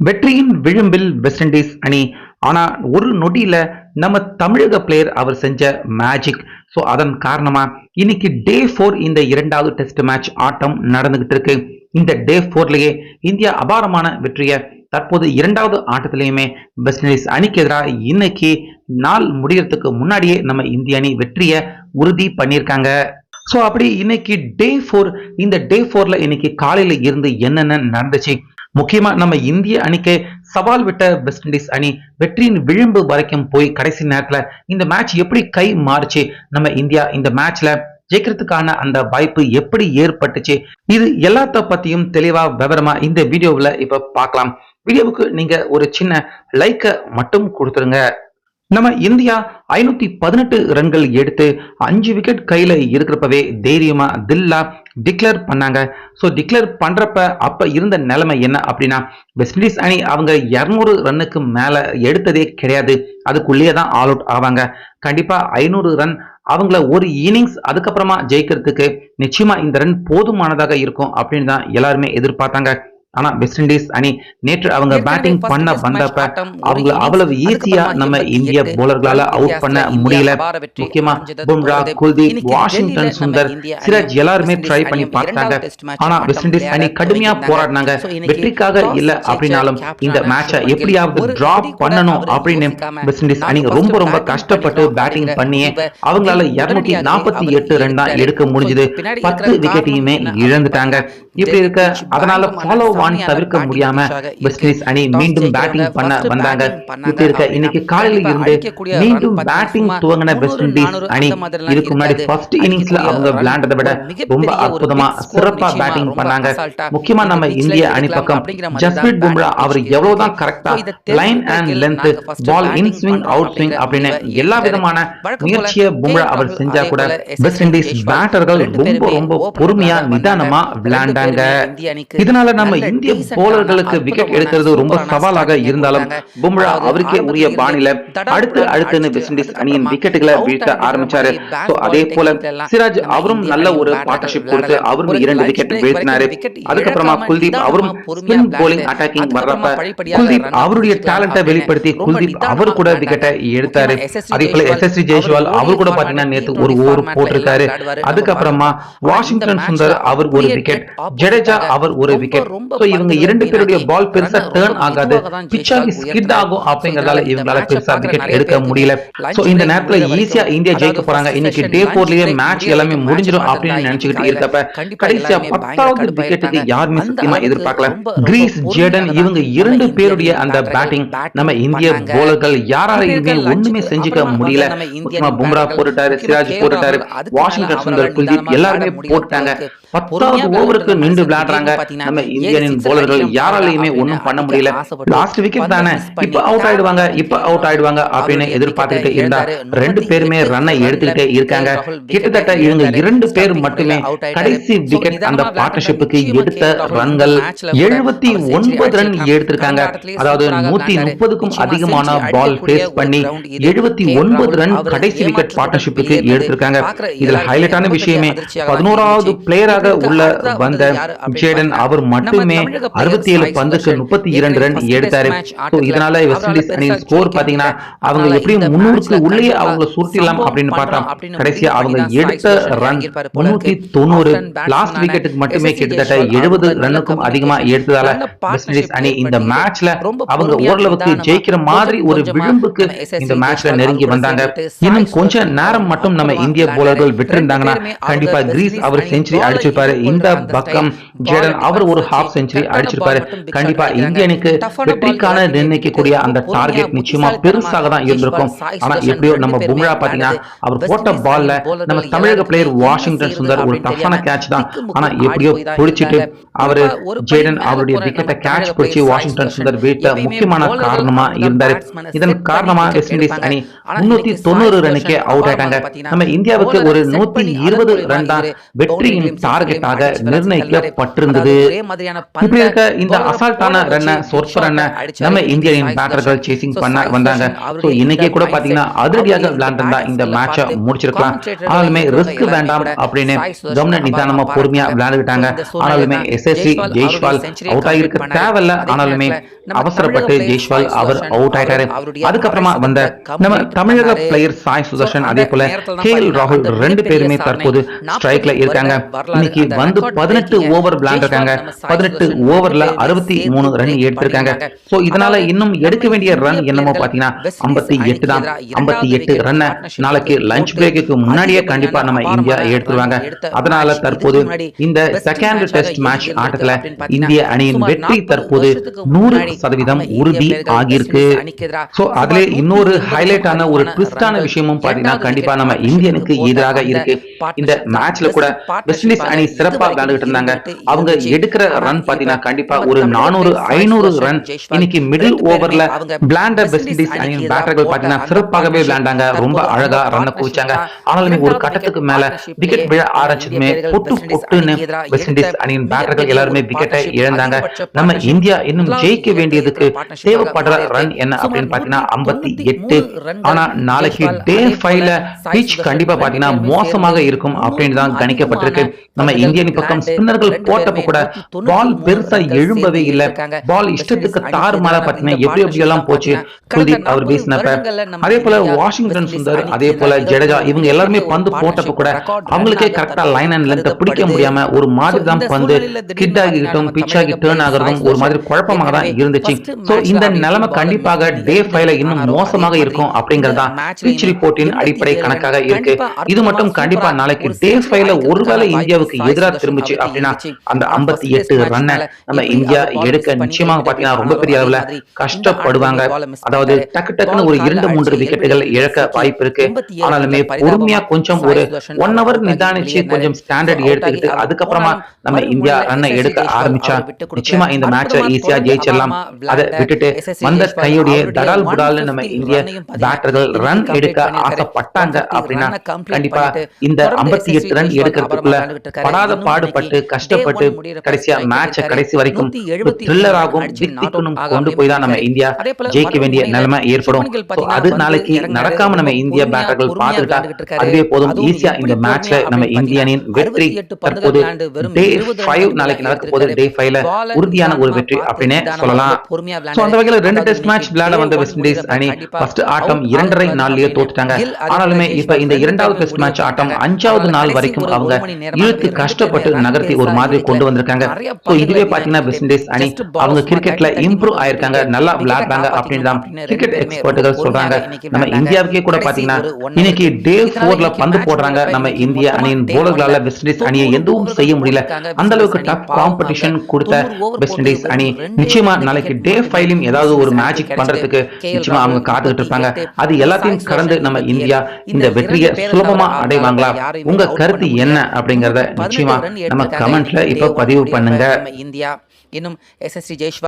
வெற்றியின் விளிம்பில் west Indies அணி. ஆனா ஒரு நொடியில நம்ம தமிழக பிளேயர் அவர் செஞ்ச மேஜிக் ஸோ அதன் காரணமா இன்னைக்கு டே ஃபோர் இந்த இரண்டாவது டெஸ்ட் மேட்ச் ஆட்டம் நடந்துகிட்டு இருக்கு. இந்த டே ஃபோர்லயே இந்தியா அபாரமான வெற்றியை தற்போது இரண்டாவது ஆட்டத்திலையுமே வெஸ்ட் இண்டீஸ் அணிக்கு எதிராக இன்னைக்கு நாள் முடியறதுக்கு முன்னாடியே நம்ம இந்திய அணி வெற்றியை உறுதி பண்ணியிருக்காங்க. ஸோ அப்படி இன்னைக்கு டே ஃபோர் இந்த டே ஃபோர்ல இன்னைக்கு காலையில இருந்து என்னென்ன நடந்துச்சு? முக்கியமா நம்ம இந்திய அணிக்கு சவால் விட்ட வெஸ்ட் இண்டீஸ் அணி வெற்றியின் விளிம்பு வரைக்கும் போய் கடைசி நேரத்துல இந்த மேட்ச் எப்படி கை மாறுச்சு? நம்ம இந்தியா இந்த மேட்ச்ல ஜெயிக்கிறதுக்கான அந்த வாய்ப்பு எப்படி ஏற்பட்டுச்சு? இது எல்லாத்த பத்தியும் தெளிவா விவரமா இந்த வீடியோவில் இப்ப பார்க்கலாம் வீடியோவுக்கு நீங்க ஒரு சின்ன லைக்கை மட்டும் கொடுத்துருங்க. நம்ம இந்தியா ஐநூத்தி பதினெட்டு ரன்கள் எடுத்து அஞ்சு விக்கெட் கையில இருக்கிறப்பவே தைரியமா தில்லா டிக்ளேர் பண்ணாங்க. ஸோ டிக்ளேர் பண்றப்ப அப்ப இருந்த நிலைமை என்ன அப்படின்னா வெஸ்ட் இண்டீஸ் அணி அவங்க இருநூறு ரன்னுக்கு மேல எடுத்ததே கிடையாது. அதுக்குள்ளேயே தான் ஆல் அவுட் ஆவாங்க. கண்டிப்பா ஐநூறு ரன் அவங்கள ஒரு இன்னிங்ஸ் அதுக்கப்புறமா ஜெயிக்கிறதுக்கு நிச்சயமா இந்த ரன் போதுமானதாக இருக்கும் அப்படின்னு தான் எல்லாருமே எதிர்பார்த்தாங்க. ஆனா வெஸ்ட் இண்டீஸ் அணி நேற்று அவங்க பேட்டிங் பண்ண வந்தப்ப அவங்கள அவ்வளவு ஈஸியா நம்ம இந்திய போலர்களால அவுட் பண்ண முடியல. முக்கியமா பும்ரா குல்தீப் வாஷிங்டன் சுந்தர் சிராஜ் எல்லாருமே ட்ரை பண்ணி பார்த்தாங்க ஆனா வெஸ்ட் இண்டீஸ் அணி கடுமையா போராடினாங்க. வெற்றிக்காக இல்ல அப்படின்னாலும் இந்த மேட்சை எப்படியாவது டிராப் பண்ணணும் அப்படின்னு வெஸ்ட் இண்டீஸ் அணி ரொம்ப ரொம்ப கஷ்டப்பட்டு பேட்டிங் பண்ணியே அவங்களால இருநூத்தி நாற்பத்தி எட்டு ரன் தான் எடுக்க முடிஞ்சது. பத்து விக்கெட்டையுமே இழந்துட்டாங்க இப்படி இருக்க அதனால ஃபாலோ ஆன் தவிர்க்க முடியாம வெஸ்ட் அணி மீண்டும் பேட்டிங் பண்ண வந்தாங்க. இருக்க இன்னைக்கு காலையில இருந்து மீண்டும் பேட்டிங் துவங்கின வெஸ்ட் இண்டீஸ் அணி இதுக்கு முன்னாடி ஃபர்ஸ்ட் இன்னிங்ஸ்ல அவங்க விளையாண்டதை விட ரொம்ப அற்புதமா சிறப்பா பேட்டிங் பண்ணாங்க. முக்கியமா நம்ம இந்திய அணி பக்கம் ஜஸ்பிரீத் பும்ரா அவர் எவ்வளவுதான் கரெக்டா line and length ball in swing out swing அப்படின்னு எல்லா விதமான முயற்சியை பும்ரா அவர் செஞ்சா கூட வெஸ்ட் இண்டீஸ் பேட்டர்கள் ரொம்ப ரொம்ப பொறுமையா நிதானமா விளையாண்டாங்க இதனால நம்ம இந்திய போலர்களுக்கு விக்கெட் எடுக்கிறது ரொம்ப சவாலாக இருந்தாலும் பும்ரா அவருக்கே உரிய பாணியில அடுத்து அடுத்துன்னு வெஸ்ட் இண்டீஸ் அணியின் விக்கெட்டுகளை வீழ்த்த ஆரம்பிச்சாரு. அதே போல சிராஜ் அவரும் நல்ல ஒரு பார்ட்னர்ஷிப் கொடுத்து அவரும் இரண்டு விக்கெட் வீழ்த்தினாரு. அதுக்கப்புறமா குல்தீப் அவரும் ஸ்பின் போலிங் அட்டாக்கிங் வர்றப்ப குல்தீப் அவருடைய டேலண்ட்டை வெளிப்படுத்தி குல்தீப் அவர் கூட விக்கெட்டை எடுத்தாரு அதே போல எஸ் எஸ் ஜெய்ஸ்வால் அவர் கூட பாத்தீங்கன்னா நேத்து ஒரு ஓவர் போட்டிருக்காரு. அதுக்கப்புறமா வாஷிங்டன் சுந்தர் அவர் ஒரு விக்கெட் ஜடேஜா அவர் ஒரு விக்கெட் இவங்க இரண்டு பேருடைய பால் பெருசா டேர்ன் ஆகாது. பிச்சாகி ஸ்கிட் ஆகும். அப்படிங்கறதால இவங்களால பெருசா விக்கெட் எடுக்க முடியல. சோ இந்த நேரத்துல ஈஸியா இந்தியா ஜெயிக்க போறாங்க. இன்னைக்கு டே போர்லயே மேட்ச் எல்லாமே முடிஞ்சிடும் அப்படின்னு நினைச்சுக்கிட்டு இருக்கப்ப கடைசியா பத்தாவது விக்கெட்டுக்கு யாருமே சத்தியமா எதிர்பார்க்கல. கிரீஸ் ஜேடன் இவங்க இரண்டு பேருடைய அந்த பேட்டிங் நம்ம இந்திய போலர்கள் யாராலையுமே ஒண்ணுமே செஞ்சுக்க முடியல. பும்ரா போட்டுட்டாரு சிராஜ் போட்டுட்டாரு வாஷிங்டன் சுந்தர் குல்தீப் எல்லாருமே போட்டாங்க பத்தாவது ஓவருக்கு நின்று விளையாடுறாங்க. நம்ம இந்தியனின் போலர்கள் யாராலையுமே ஒண்ணும் பண்ண முடியல. லாஸ்ட் விக்கெட் தானே? இப்ப அவுட் ஆயிடுவாங்க. இப்ப அவுட் ஆயிடுவாங்க அப்படின்னு எதிர்பார்த்துக்கிட்டே இருந்தா ரெண்டு பேருமே ரன்னை எடுத்துக்கிட்டே இருக்காங்க. கிட்டத்தட்ட இவங்க இரண்டு பேர் மட்டுமே கடைசி விக்கெட் அந்த பார்ட்னர்ஷிப்புக்கு எடுத்த ரன்கள் எழுபத்தி ஒன்பது ரன் எடுத்திருக்காங்க. அதாவது நூத்தி முப்பதுக்கும் அதிகமான பால் பேஸ் பண்ணி எழுபத்தி ஒன்பது ரன் கடைசி விக்கெட் பார்ட்னர்ஷிப்புக்கு எடுத்திருக்காங்க. இதுல ஹைலைட்டான விஷயமே பதினோராவது பிளேயராக உள்ள வந்த ஜேடன் அவர் மட்டுமே அறுபத்தி ஏழு பந்துக்கு முப்பத்தி இரண்டு ரன் எடுத்தாரு. இதனால வெஸ்ட் இண்டீஸ் அணியின் ஸ்கோர் பாத்தீங்கன்னா அவங்க எப்படியும் முன்னூறுக்கு உள்ளே அவங்க சுருட்டிடலாம் அப்படின்னு பார்த்தா கடைசியா அவங்க எடுத்த ரன் முன்னூத்தி தொண்ணூறு லாஸ்ட் விக்கெட்டுக்கு மட்டுமே கிட்டத்தட்ட எழுபது ரன்னுக்கும் அதிகமா எடுத்ததால வெஸ்ட் இண்டீஸ் அணி இந்த மேட்ச்ல அவங்க ஓரளவுக்கு ஜெயிக்கிற மாதிரி ஒரு விளிம்புக்கு இந்த மேட்ச்ல நெருங்கி வந்தாங்க. இன்னும் கொஞ்ச நேரம் மட்டும் நம்ம இந்திய போலர்கள் விட்டிருந்தாங்கன்னா கண்டிப்பா கிரீஸ் அவர் செஞ்சுரி அடிச்சிருப்பாரு. இந்த பக்கம் ஜேடன் அவர் ஒரு ஹாஃப் செஞ்சுரி அடிச்சிருப்பாரு. கண்டிப்பா இந்திய அணிக்கு வெற்றிக்கான நிர்ணயிக்கக்கூடிய அந்த டார்கெட் நிச்சயமா பெருசாக தான் இருந்திருக்கும். ஆனா எப்படியோ நம்ம பும்ரா பாத்தீங்கன்னா அவர் போட்ட பால்ல நம்ம தமிழக பிளேயர் வாஷிங்டன் சுந்தர் ஒரு டஃப்பான கேட்ச் தான். ஆனா எப்படியோ பிடிச்சிட்டு அவரு ஜேடன் அவருடைய விக்கெட்டை கேட்ச் பிடிச்சி வாஷிங்டன் சுந்தர் வீட்ட முக்கியமான காரணமா இருந்தாரு. இதன் காரணமா வெஸ்ட் இண்டீஸ் அணி முன்னூத்தி தொண்ணூறு ரன்னுக்கே அவுட் ஆயிட்டாங்க நம்ம இந்தியாவுக்கு ஒரு நூத்தி இருபது ரன் தான் வெற்றியின் டார்கெட்டாக நிர்ணயிக்கப்பட்டிருந்தது இப்படி இருக்க இந்த அசால்ட்டான ரன்னை சொற்ப ரன்னை நம்ம இந்தியனின் பேட்டர்கள் சேசிங் பண்ண வந்தாங்க. ஸோ இன்னைக்கே கூட பாத்தீங்கன்னா அதிரடியாக விளையாண்டிருந்தா இந்த மேட்சை முடிச்சிருக்கலாம். ஆனாலுமே ரிஸ்க் வேண்டாம் அப்படின்னு கவர்னர் நிதானமா பொறுமையா விளையாண்டுக்கிட்டாங்க ஆனாலுமே எஸ்எஸ்சி ஜெய்ஷ்வால் அவுட் ஆகிருக்க தேவையில்ல. ஆனாலுமே அவசரப்பட்டு ஜெய்ஷ்வால் அவர் அவுட் ஆயிட்டாரு. அதுக்கப்புறமா வந்த நம்ம தமிழக பிளேயர் சாய் சுதர்ஷன் அதே போல கே எல் ராகுல் ரெண்டு பேருமே தற்போது ஸ்ட்ரைக்ல இருக்காங்க இன்னைக்கு வந்து பதினெட்டு ஓவர் விளையாண்டுருக்காங்க பதினெட்டு ஓவர்ல அறுபத்தி மூணு ரன் எடுத்திருக்காங்க சோ இதனால இன்னும் எடுக்க வேண்டிய ரன் என்னமோ பாத்தீங்கன்னா ஐம்பத்தி எட்டு தான். ஐம்பத்தி எட்டு ரன்னை நாளைக்கு லஞ்ச் பிரேக்குக்கு முன்னாடியே கண்டிப்பா நம்ம இந்தியா எடுத்துருவாங்க. அதனால தற்போது இந்த செகண்ட் டெஸ்ட் மேட்ச் ஆட்டத்துல இந்திய அணியின் வெற்றி தற்போது நூறு சதவீதம் உறுதி ஆகியிருக்கு. சோ அதுல இன்னொரு ஹைலைட் ஆன ஒரு ட்விஸ்டான விஷயமும் பாத்தீங்கன்னா கண்டிப்பா நம்ம இந்தியனுக்கு எதிராக இருக்கு இந்த மேட்ச்ல கூட வெஸ்ட் இண்டீஸ் அணி சிறப்பா விளையாண்டுட்டு இருந்தாங்க. அவங்க எடுக்கிற ரன் பாத்தீங்கன்னா கண்டிப்பா ஒரு நானூறு ஐநூறு ரன் இன்னைக்கு மிடில் ஓவர்ல விளையாண்ட வெஸ்ட் இண்டீஸ் அணியின் பேட்டர்கள் பாத்தீங்கன்னா சிறப்பாகவே விளையாண்டாங்க. ரொம்ப அழகா ரன் குவிச்சாங்க. ஆனாலுமே ஒரு கட்டத்துக்கு மேல விக்கெட் விழ ஆரம்பிச்சதுமே பொட்டு பொட்டுன்னு வெஸ்ட் இண்டீஸ் அணியின் பேட்டர்கள் எல்லாருமே விக்கெட்டை இழந்தாங்க. நம்ம இந்தியா இன்னும் ஜெயிக்க வேண்டியதுக்கு தேவைப்படுற ரன் என்ன அப்படின்னு பாத்தீங்கன்னா ஐம்பத்தி எட்டு ஆனா நாளைக்கு டே ஃபைவ்ல பிச் கண்டிப்பா பாத்தீங்கன்னா மோசமாக இருக்கும் அப்படின்னு தான் கணிக்கப்பட்டிருக்கு நம்ம இந்தியன் பக்கம் ஸ்பின்னர்கள் போட்டப்ப கூட பால் பெருசா எழும்பவே இல்ல. பால் இஷ்டத்துக்கு தாறு மாற பாத்தீங்கன்னா எப்படி எப்படி எல்லாம் போச்சு? குல்தீப் அவர் வீசினப்ப அதே போல வாஷிங்டன் சுந்தர் அதே போல ஜடேஜா இவங்க எல்லாருமே பந்து போட்டப்ப கூட அவங்களுக்கே கரெக்டா லைன் அண்ட் லென்த் பிடிக்க முடியாம ஒரு மாதிரி தான் பந்து கிட் ஆகிக்கிட்டும் பிச் ஆகி டேர்ன் ஆகிறதும் ஒரு மாதிரி குழப்பமாக தான் இருந்துச்சு. சோ இந்த நிலைமை கண்டிப்பாக டே ஃபைவ்ல இன்னும் மோசமாக இருக்கும் அப்படிங்கறது பிச் ரிப்போர்ட்டின் அடிப்படை கணக்காக இருக்கு. இது மட்டும் கண்டிப்பா நாளைக்கு டே ஃபைவ்ல ஒருவேளை இந்தியாவுக்கு எதிராக திரும்பிச்சு அப்படின்னா அந்த ஐம்பத்தி எட்டு ரன்னை நம்ம இந்தியா எடுக்க நிச்சயமாக பாத்தீங்கன்னா ரொம்ப பெரிய அளவுல கஷ்டப்படுவாங்க. அதாவது டக்கு டக்குன்னு ஒரு இரண்டு மூன்று விக்கெட்டுகள் இழக்க வாய்ப்பு இருக்கு. ஆனாலுமே பொறுமையா கொஞ்சம் ஒரு ஒன் ஹவர் நிதானிச்சு கொஞ்சம் ஸ்டாண்டர்ட் எடுத்துக்கிட்டு அதுக்கப்புறமா நம்ம இந்தியா ரன்னை எடுக்க ஆரம்பிச்சா நிச்சயமா இந்த மேட்சை ஈஸியா ஜெயிச்சிடலாம். அதை விட்டுட்டு வந்த கையுடைய தடால் புடால்னு நம்ம இந்திய பேட்டர்கள் ரன் எடுக்க ஆசைப்பட்டாங்க அப்படின்னா கண்டிப்பா இந்த ஐம்பத்தி எட்டு ரன் எடுக்கிறதுக்குள்ள படாத பாடுபட்டு கஷ்டப்பட்டு கடைசியா மேட்ச கடைசி வரைக்கும் த்ரில்லராகவும் தித்திக்கணும் கொண்டு போய் தான் நம்ம இந்தியா ஜெயிக்க வேண்டிய நிலைமை ஏற்படும். அது நாளைக்கு நடக்காம நம்ம இந்திய பேட்டர்கள் பார்த்துக்கிட்டா அதுவே போதும். ஈஸியா இந்த மேட்ச்ல நம்ம இந்தியனின் வெற்றி தற்போது டே ஃபைவ் நாளைக்கு நடக்க போது டே ஃபைவ்ல உறுதியான ஒரு வெற்றி அப்படின்னே சொல்லலாம். அந்த வகையில ரெண்டு டெஸ்ட் மேட்ச் விளையாட வந்த வெஸ்ட் இண்டீஸ் அணி ஃபர்ஸ்ட் ஆட்டம் இரண்டரை நாள்லயே தோத்துட்டாங்க. ஆனாலுமே இப்ப இந்த இரண்டாவது டெஸ்ட் மேட்ச் ஆட்டம் அஞ்சாவது நாள் வரைக்கும் அவங்க இழுத்து கஷ்டப்பட்டு நகர்த்தி ஒரு மாதிரி கொண்டு வந்திருக்காங்க. இதுவே பாத்தீங்கன்னா வெஸ்ட் இண்டீஸ் அணி. அவங்க கிரிக்கெட்ல இம்ப்ரூவ் ஆயிருக்காங்க. நல்லா விளையாடுறாங்க அப்படின்னு தான் கிரிக்கெட் எக்ஸ்பர்ட்டுகள் சொல்றாங்க. நம்ம இந்தியாவுக்கே கூட பாத்தீங்கன்னா இன்னைக்கு டே போர்ல பந்து போடுறாங்க. நம்ம இந்திய அணியின் போலர்களால வெஸ்ட் இண்டீஸ் அணியை எதுவும் செய்ய முடியல. அந்த அளவுக்கு டஃப் காம்படிஷன் கொடுத்த வெஸ்ட் இண்டீஸ் அணி நிச்சயமா நாளைக்கு டே ஃபைவ்லையும் ஏதாவது ஒரு மேஜிக் பண்றதுக்கு நிச்சயமா அவங்க காத்துக்கிட்டு இருப்பாங்க. அது எல்லாத்தையும் கடந்து நம்ம இந்தியா இந்த வெற்றியை சுலபமா அடைவாங்களா உங்க கருத்து என்ன அப்படிங்கறத நிச்சயமா. நம்ம கமெண்ட்ல இப்ப பதிவு பண்ணுங்க. இந்தியா. இன்னும் எஸ்எஸ்சி ஜெய்ஷ்வா